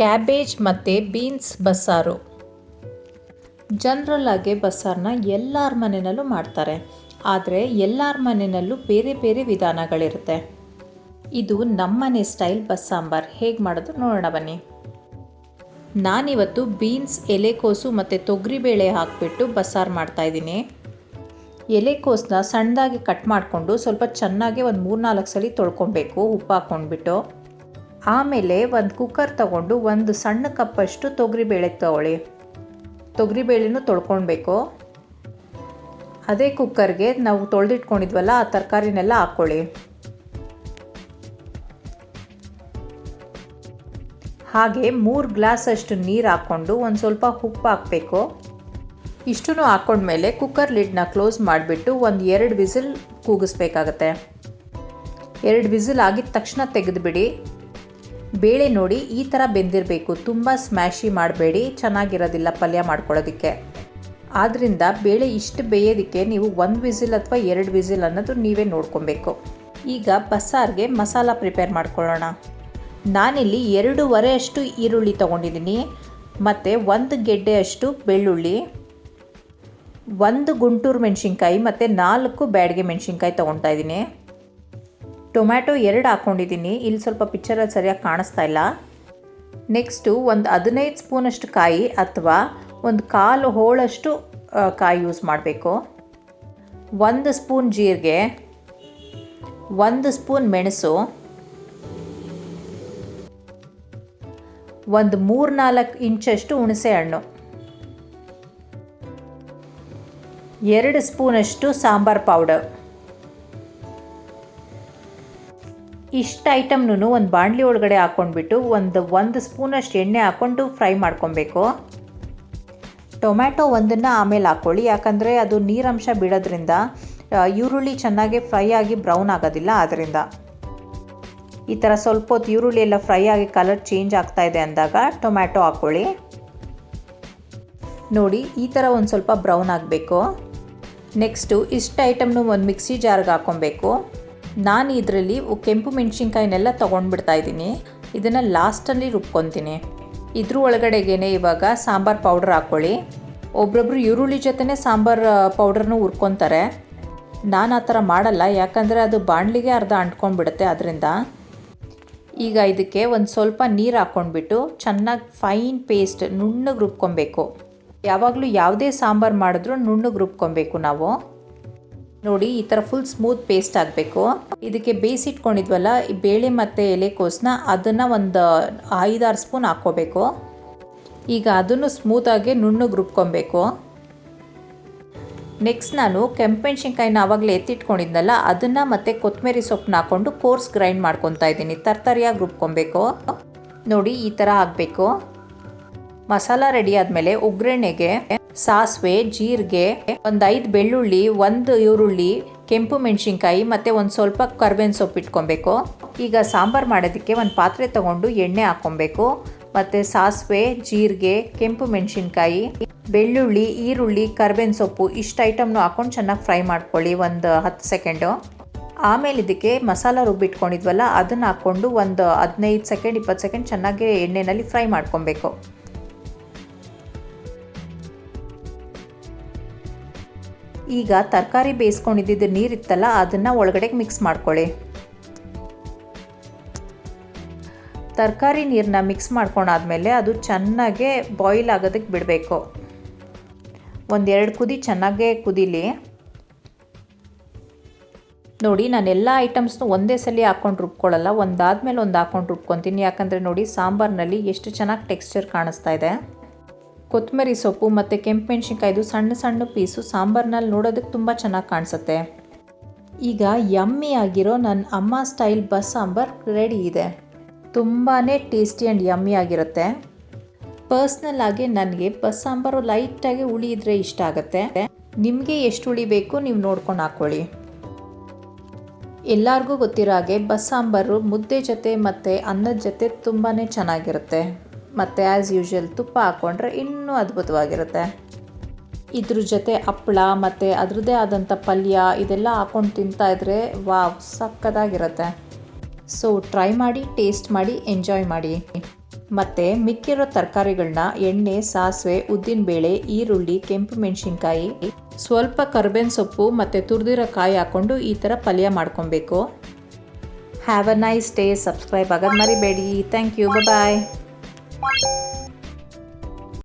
Cabbage ಮತ್ತು beans ಬಸ್ಸಾರು general ಆಗಿ ಬಸ್ಸಾರನ್ನ ಎಲ್ಲರ ಮನೆಯಲ್ಲೂ ಮಾಡ್ತಾರೆ. ಆದರೆ ಎಲ್ಲರ ಮನೆಯಲ್ಲೂ ಬೇರೆ ಬೇರೆ ವಿಧಾನಗಳಿರುತ್ತೆ. ಇದು ನಮ್ಮನೆ ಸ್ಟೈಲ್ ಬಸ್ಸಾಂಬಾರ್. ಹೇಗೆ ಮಾಡೋದು ನೋಡೋಣ ಬನ್ನಿ. ನಾನಿವತ್ತು ಬೀನ್ಸ್ ಎಲೆಕೋಸು ಮತ್ತು ತೊಗರಿಬೇಳೆ ಹಾಕಿಬಿಟ್ಟು ಬಸ್ಸಾರು ಮಾಡ್ತಾಯಿದ್ದೀನಿ ಎಲೆಕೋಸನ್ನ ಸಣ್ಣದಾಗಿ ಕಟ್ ಮಾಡಿಕೊಂಡು ಸ್ವಲ್ಪ ಚೆನ್ನಾಗಿ ಒಂದು ಮೂರ್ನಾಲ್ಕು ಸಲ ತೊಳ್ಕೊಬೇಕು. ಉಪ್ಪು ಹಾಕ್ಕೊಂಡ್ಬಿಟ್ಟು. ಆಮೇಲೆ ಒಂದು ಕುಕ್ಕರ್ ತಗೊಂಡು ಒಂದು ಸಣ್ಣ ಕಪ್ಪಷ್ಟು ತೊಗರಿಬೇಳೆ ತಗೊಳ್ಳಿ. ತೊಗರಿಬೇಳೆನೂ ತೊಳ್ಕೊಳ್ಬೇಕು ಅದೇ ಕುಕ್ಕರ್ಗೆ ನಾವು ತೊಳೆದಿಟ್ಕೊಂಡಿದ್ವಲ್ಲ, ಆ ತರಕಾರಿನೆಲ್ಲ ಹಾಕ್ಕೊಳ್ಳಿ ಹಾಗೆ ಮೂರು ಗ್ಲಾಸಷ್ಟು ನೀರು ಹಾಕ್ಕೊಂಡು ಒಂದು ಸ್ವಲ್ಪ ಉಪ್ಪು ಹಾಕಬೇಕು. ಇಷ್ಟೂ ಹಾಕ್ಕೊಂಡ್ಮೇಲೆ ಕುಕ್ಕರ್ ಲಿಡ್ನ ಕ್ಲೋಸ್ ಮಾಡಿಬಿಟ್ಟು ಒಂದು ಎರಡು ವಿಸಿಲ್ ಕೂಗಿಸ್ಬೇಕಾಗತ್ತೆ. ಎರಡು ವಿಸಿಲ್ ಆಗಿದ ತಕ್ಷಣ ತೆಗೆದುಬಿಡಿ. ಬೇಳೆ ನೋಡಿ ಈ ಥರ ಬೆಂದಿರಬೇಕು. ತುಂಬ ಸ್ಮ್ಯಾಶಿ ಮಾಡಬೇಡಿ. ಚೆನ್ನಾಗಿರೋದಿಲ್ಲ ಪಲ್ಯ ಮಾಡ್ಕೊಳ್ಳೋದಕ್ಕೆ. ಆದ್ದರಿಂದ ಬೇಳೆ ಇಷ್ಟು ಬೇಯೋದಕ್ಕೆ ನೀವು ಒಂದು ವಿಸಿಲ್ ಅಥವಾ ಎರಡು ವಿಸಿಲ್ ಅನ್ನೋದು ನೀವೇ ನೋಡ್ಕೊಬೇಕು. ಈಗ ಬಸ್ಸಾರಿಗೆ ಮಸಾಲ ಪ್ರಿಪೇರ್ ಮಾಡ್ಕೊಳ್ಳೋಣ. ನಾನಿಲ್ಲಿ ಎರಡೂವರೆ ಅಷ್ಟು ಈರುಳ್ಳಿ ತೊಗೊಂಡಿದ್ದೀನಿ. ಮತ್ತು ಒಂದು ಗೆಡ್ಡೆಯಷ್ಟು ಬೆಳ್ಳುಳ್ಳಿ, ಒಂದು ಗುಂಟೂರು ಮೆಣಸಿನ್ಕಾಯಿ, ಮತ್ತು ನಾಲ್ಕು ಬ್ಯಾಡಿಗೆ ಮೆಣಸಿನ್ಕಾಯಿ ತೊಗೊಳ್ತಾ ಇದ್ದೀನಿ. ಟೊಮ್ಯಾಟೊ ಎರಡು ಹಾಕ್ಕೊಂಡಿದ್ದೀನಿ ಇಲ್ಲಿ ಸ್ವಲ್ಪ ಪಿಕ್ಚರಲ್ಲಿ ಸರಿಯಾಗಿ ಕಾಣಿಸ್ತಾ ಇಲ್ಲ. ನೆಕ್ಸ್ಟು ಒಂದು ಹದಿನೈದು ಸ್ಪೂನಷ್ಟು ಕಾಯಿ ಅಥವಾ ಒಂದು ಕಾಲು ಹೋಳಷ್ಟು ಕಾಯಿ ಯೂಸ್ ಮಾಡಬೇಕು. ಒಂದು ಸ್ಪೂನ್ ಜೀರಿಗೆ, ಒಂದು ಸ್ಪೂನ್ ಮೆಣಸು, ಒಂದು ಮೂರು ನಾಲ್ಕು ಇಂಚಷ್ಟು ಹುಣಸೆ ಹಣ್ಣು ಎರಡು ಸ್ಪೂನಷ್ಟು ಸಾಂಬಾರ್ ಪೌಡರ್ ಇಷ್ಟು ಐಟಮ್ನು ಒಂದು ಬಾಣಲಿ ಒಳಗಡೆ ಹಾಕ್ಕೊಂಡ್ಬಿಟ್ಟು ಒಂದು ಒಂದು ಸ್ಪೂನಷ್ಟು ಎಣ್ಣೆ ಹಾಕ್ಕೊಂಡು ಫ್ರೈ ಮಾಡ್ಕೊಬೇಕು. ಟೊಮ್ಯಾಟೊ ಒಂದನ್ನು ಆಮೇಲೆ ಹಾಕ್ಕೊಳ್ಳಿ ಯಾಕಂದರೆ ಅದು ನೀರಂಶ ಬಿಡೋದ್ರಿಂದ ಈರುಳ್ಳಿ ಚೆನ್ನಾಗಿ ಫ್ರೈ ಆಗಿ ಬ್ರೌನ್ ಆಗೋದಿಲ್ಲ ಆದ್ದರಿಂದ ಈ ಥರ ಸ್ವಲ್ಪ ಹೊತ್ತು ಈರುಳ್ಳಿ ಎಲ್ಲ ಫ್ರೈ ಆಗಿ ಕಲರ್ ಚೇಂಜ್ ಆಗ್ತಾ ಇದೆ ಅಂದಾಗ ಟೊಮ್ಯಾಟೊ ಹಾಕ್ಕೊಳ್ಳಿ ನೋಡಿ, ಈ ಥರ ಒಂದು ಸ್ವಲ್ಪ ಬ್ರೌನ್ ಆಗಬೇಕು. ನೆಕ್ಸ್ಟು ಇಷ್ಟು ಐಟಮ್ನು ಒಂದು ಮಿಕ್ಸಿ ಜಾರ್ಗೆ ಹಾಕ್ಕೊಬೇಕು ನಾನು ಇದರಲ್ಲಿ ಕೆಂಪು ಮೆಣಸಿನ್ಕಾಯಿನೆಲ್ಲ ತೊಗೊಂಡ್ಬಿಡ್ತಾ ಇದ್ದೀನಿ. ಇದನ್ನು ಲಾಸ್ಟಲ್ಲಿ ರುಬ್ಕೊತೀನಿ. ಇದ್ರ ಒಳಗಡೆಗೇ ಇವಾಗ ಸಾಂಬಾರು ಪೌಡ್ರ್ ಹಾಕ್ಕೊಳ್ಳಿ ಒಬ್ರೊಬ್ರು ಈರುಳ್ಳಿ ಜೊತೆನೇ ಸಾಂಬಾರು ಪೌಡ್ರನ್ನೂ ಹುರ್ಕೊತಾರೆ. ನಾನು ಆ ಥರ ಮಾಡಲ್ಲ, ಯಾಕಂದರೆ ಅದು ಬಾಣಲಿಗೆ ಅರ್ಧ ಅಂಟ್ಕೊಂಡ್ಬಿಡುತ್ತೆ ಅದರಿಂದ ಈಗ ಇದಕ್ಕೆ ಒಂದು ಸ್ವಲ್ಪ ನೀರು ಹಾಕ್ಕೊಂಡ್ಬಿಟ್ಟು ಚೆನ್ನಾಗಿ ಫೈನ್ ಪೇಸ್ಟ್ ನುಣ್ಣಗೆ ರುಬ್ಕೊಬೇಕು. ಯಾವಾಗಲೂ ಯಾವುದೇ ಸಾಂಬಾರು ಮಾಡಿದ್ರೂ ನುಣ್ಣಗೆ ರುಬ್ಕೊಬೇಕು ನಾವು. ನೋಡಿ, ಈ ಥರ ಫುಲ್ ಸ್ಮೂತ್ ಪೇಸ್ಟ್ ಆಗಬೇಕು. ಇದಕ್ಕೆ ಬೇಯಿಸಿಟ್ಕೊಂಡಿದ್ವಲ್ಲ ಈ ಬೇಳೆ ಮತ್ತು ಎಲೆಕೋಸನ್ನ ಅದನ್ನು ಒಂದು ಐದಾರು ಸ್ಪೂನ್ ಹಾಕ್ಕೋಬೇಕು. ಈಗ ಅದನ್ನು ಸ್ಮೂತಾಗಿ ನುಣ್ಣಗೆ ರುಬ್ಕೊಬೇಕು. ನೆಕ್ಸ್ಟ್ ನಾನು ಕೆಂಪೆಣ್ಸಿನ್ಕಾಯಿನ ಆವಾಗಲೇ ಎತ್ತಿಟ್ಕೊಂಡಿದ್ನಲ್ಲ, ಅದನ್ನು ಮತ್ತು ಕೊತ್ತಂಬರಿ ಸೊಪ್ಪನ್ನ ಹಾಕ್ಕೊಂಡು ಕೋರ್ಸ್ ಗ್ರೈಂಡ್ ಮಾಡ್ಕೊತಾ ಇದ್ದೀನಿ. ತರ್ತರಿಯಾಗಿ ರುಬ್ಕೊಬೇಕು. ನೋಡಿ, ಈ ಥರ ಆಗಬೇಕು. ಮಸಾಲ ರೆಡಿ ಆದಮೇಲೆ ಒಗ್ಗರಣೆಗೆ ಸಾಸಿವೆ, ಜೀರಿಗೆ, ಒಂದು ಐದು ಬೆಳ್ಳುಳ್ಳಿ, ಒಂದು ಈರುಳ್ಳಿ, ಕೆಂಪು ಮೆಣಸಿನ್ಕಾಯಿ ಮತ್ತು ಒಂದು ಸ್ವಲ್ಪ ಕರ್ಬೇವಿನ ಸೊಪ್ಪು ಇಟ್ಕೊಬೇಕು. ಈಗ ಸಾಂಬಾರು ಮಾಡೋದಕ್ಕೆ ಒಂದು ಪಾತ್ರೆ ತೊಗೊಂಡು ಎಣ್ಣೆ ಹಾಕ್ಕೊಬೇಕು. ಮತ್ತು ಸಾಸಿವೆ, ಜೀರಿಗೆ, ಕೆಂಪು ಮೆಣಸಿನ್ಕಾಯಿ, ಬೆಳ್ಳುಳ್ಳಿ, ಈರುಳ್ಳಿ, ಕರ್ಬೇವಿನ ಸೊಪ್ಪು ಇಷ್ಟು ಐಟಮ್ನು ಹಾಕ್ಕೊಂಡು ಚೆನ್ನಾಗಿ ಫ್ರೈ ಮಾಡ್ಕೊಳ್ಳಿ ಒಂದು ಹತ್ತು ಸೆಕೆಂಡು. ಆಮೇಲೆ ಇದಕ್ಕೆ ಮಸಾಲ ರುಬ್ಬಿಟ್ಕೊಂಡಿದ್ವಲ್ಲ ಅದನ್ನು ಹಾಕ್ಕೊಂಡು ಒಂದು ಹದಿನೈದು ಸೆಕೆಂಡ್, ಇಪ್ಪತ್ತು ಸೆಕೆಂಡ್ ಚೆನ್ನಾಗಿ ಎಣ್ಣೆಯಲ್ಲಿ ಫ್ರೈ ಮಾಡ್ಕೊಬೇಕು. ಈಗ ತರಕಾರಿ ಬೇಯಿಸ್ಕೊಂಡಿದ್ದಿದ್ದು ನೀರಿತ್ತಲ್ಲ, ಅದನ್ನು ಒಳಗಡೆ ಮಿಕ್ಸ್ ಮಾಡ್ಕೊಳ್ಳಿ. ತರಕಾರಿ ನೀರನ್ನ ಮಿಕ್ಸ್ ಮಾಡ್ಕೊಂಡಾದ್ಮೇಲೆ ಅದು ಚೆನ್ನಾಗೆ ಬಾಯ್ಲ್ ಆಗೋದಕ್ಕೆ ಬಿಡಬೇಕು. ಒಂದೆರಡು ಕುದಿ ಚೆನ್ನಾಗೇ ಕುದಿಲಿ. ನೋಡಿ ನಾನು ಎಲ್ಲ ಐಟಮ್ಸ್ನು ಒಂದೇ ಸಲ ಹಾಕ್ಕೊಂಡು ರುಬ್ಕೊಳ್ಳಲ್ಲ, ಒಂದಾದ್ಮೇಲೆ ಒಂದು ಹಾಕ್ಕೊಂಡು ರುಬ್ಕೊತೀನಿ. ಯಾಕಂದರೆ ನೋಡಿ, ಸಾಂಬಾರಿನಲ್ಲಿ ಎಷ್ಟು ಚೆನ್ನಾಗಿ ಟೆಕ್ಸ್ಚರ್ ಕಾಣಿಸ್ತಾ ಇದೆ. ಕೊತ್ತಂಬರಿ ಸೊಪ್ಪು ಮತ್ತು ಕೆಂಪು ಮೆಣಸಿನ್ಕಾಯ್ದು ಸಣ್ಣ ಸಣ್ಣ ಪೀಸು ಸಾಂಬಾರ್ನಲ್ಲಿ ನೋಡೋದಕ್ಕೆ ತುಂಬ ಚೆನ್ನಾಗಿ ಕಾಣಿಸುತ್ತೆ. ಈಗ ಯಮ್ಮಿ ಆಗಿರೋ ನನ್ನ ಅಮ್ಮ ಸ್ಟೈಲ್ ಬಸ್ ಸಾಂಬಾರ್ ರೆಡಿ ಇದೆ. ತುಂಬಾ ಟೇಸ್ಟಿ ಆ್ಯಂಡ್ ಯಮ್ಮಿ ಆಗಿರುತ್ತೆ. ಪರ್ಸ್ನಲ್ ಆಗಿ ನನಗೆ ಬಸ್ ಸಾಂಬಾರು ಲೈಟಾಗಿ ಹುಳಿ ಇದ್ರೆ ಇಷ್ಟ ಆಗುತ್ತೆ. ನಿಮಗೆ ಎಷ್ಟು ಹುಳಿ ಬೇಕು ನೀವು ನೋಡ್ಕೊಂಡು ಹಾಕ್ಕೊಳ್ಳಿ ಎಲ್ಲರಿಗೂ ಗೊತ್ತಿರೋ ಹಾಗೆ ಬಸ್ ಸಾಂಬಾರು ಮುದ್ದೆ ಜೊತೆ ಮತ್ತು ಅನ್ನದ ಜೊತೆ ತುಂಬಾ ಚೆನ್ನಾಗಿರುತ್ತೆ. ಮತ್ತು ಆ್ಯಸ್ ಯೂಶ್ವಲ್ ತುಪ್ಪ ಹಾಕ್ಕೊಂಡ್ರೆ ಇನ್ನೂ ಅದ್ಭುತವಾಗಿರುತ್ತೆ. ಇದ್ರ ಜೊತೆ ಹಪ್ಪಳ ಮತ್ತು ಅದರದ್ದೇ ಆದಂಥ ಪಲ್ಯ ಇದೆಲ್ಲ ಹಾಕ್ಕೊಂಡು ತಿಂತಾಯಿದ್ರೆ ವಾವ್, ಸಕ್ಕದಾಗಿರುತ್ತೆ. ಸೊ ಟ್ರೈ ಮಾಡಿ ಟೇಸ್ಟ್ ಮಾಡಿ ಎಂಜಾಯ್ ಮಾಡಿ. ಮತ್ತು ಮಿಕ್ಕಿರೋ ತರಕಾರಿಗಳನ್ನ ಎಣ್ಣೆ, ಸಾಸಿವೆ ಉದ್ದಿನಬೇಳೆ ಈರುಳ್ಳಿ, ಕೆಂಪು ಮೆಣಸಿನ್ಕಾಯಿ, ಸ್ವಲ್ಪ ಕರ್ಬೇವಿನ ಸೊಪ್ಪು ಮತ್ತು ತುರಿದಿರೋ ಕಾಯಿ ಹಾಕ್ಕೊಂಡು ಈ ಥರ ಪಲ್ಯ ಮಾಡ್ಕೊಬೇಕು. Have a nice day subscribe ಆಗೋದು ಮರಿಬೇಡಿ. Thank you bye